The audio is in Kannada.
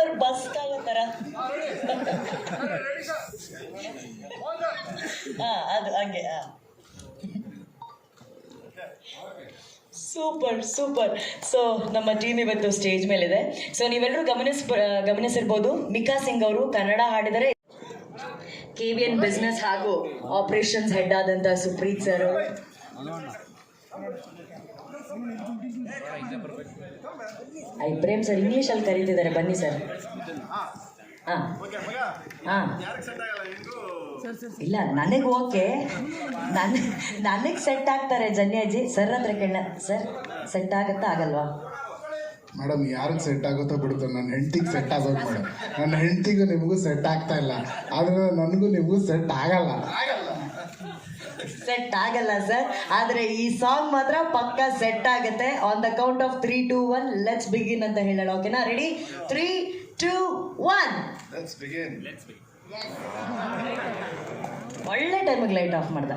ಸರ್ ಬಸ್ ಕಾಯೋ ಥರ ಹಾ ಅದು ಹಂಗೆ ಹಾ. Super super. ಸೊ ನಮ್ಮ ಟೀಮ್ ಇವತ್ತು ಸ್ಟೇಜ್ ಮೇಲಿದೆ. ಸೊ ನೀವೆಲ್ಲರೂ ಗಮನಿಸ್ ಗಮನಿಸಿರ್ಬೋದು ಮಿಕಾ ಸಿಂಗ್ ಅವರು ಕನ್ನಡ ಹಾಡಿದರೆ ಕೆ ವಿ ಎನ್ ಬಿಸ್ನೆಸ್ ಹಾಗೂ ಆಪರೇಷನ್ಸ್ ಹೆಡ್ ಆದಂತಹ Supreeth sir. I Prem sir, ಇಂಗ್ಲೀಷಲ್ಲಿ ಕರೀತಿದ್ದಾರೆ. ಬನ್ನಿ ಸರ್. ಹಾಂ ಹಾಂ ಇಲ್ಲ, ನನಗೆ ಓಕೆ. ನನ್, ನನಗೆ ಸೆಟ್ ಆಗ್ತಾರೆ ಜನ್ಯಾಜಿ. ಸರ್ ಅಂದ್ರೆ ಕೆಣ್ಣ ಸರ್ ಸೆಟ್ ಆಗುತ್ತಾ? ಆಗಲ್ವಾ? ಮೇಡಮ್, ಯಾರಿಗೆ ಸೆಟ್ ಆಗುತ್ತೋ ಬಿಡುತ್ತೋ. ನನ್ನ ಹೆಂಡತಿಗೆ ಸೆಟ್ ಆಗೋದು ಮೇಡಮ್ ನನ್ನ ಹೆಂಡತಿಗೂ ನಿಮಗೂ ಸೆಟ್ ಆಗ್ತಾ ಇಲ್ಲ. ಆದರೆ ನನಗೂ ನಿಮಗೂ ಸೆಟ್ ಆಗಲ್ಲ. ಸೆಟ್ ಆಗಲ್ಲ ಸರ್. ಆದರೆ ಈ ಸಾಂಗ್ ಮಾತ್ರ ಪಕ್ಕ ಸೆಟ್ ಆಗುತ್ತೆ. On the count of three two one let's begin ಅಂತ ಹೇಳೋಣ. ಓಕೆನಾ ರೆಡಿ ತ್ರೀ ಟೂ ಒನ್ ಒಳ್ಳೆ ಟೈಮಿಗೆ ಲೈಟ್ ಆಫ್ ಮಾಡ್ದ.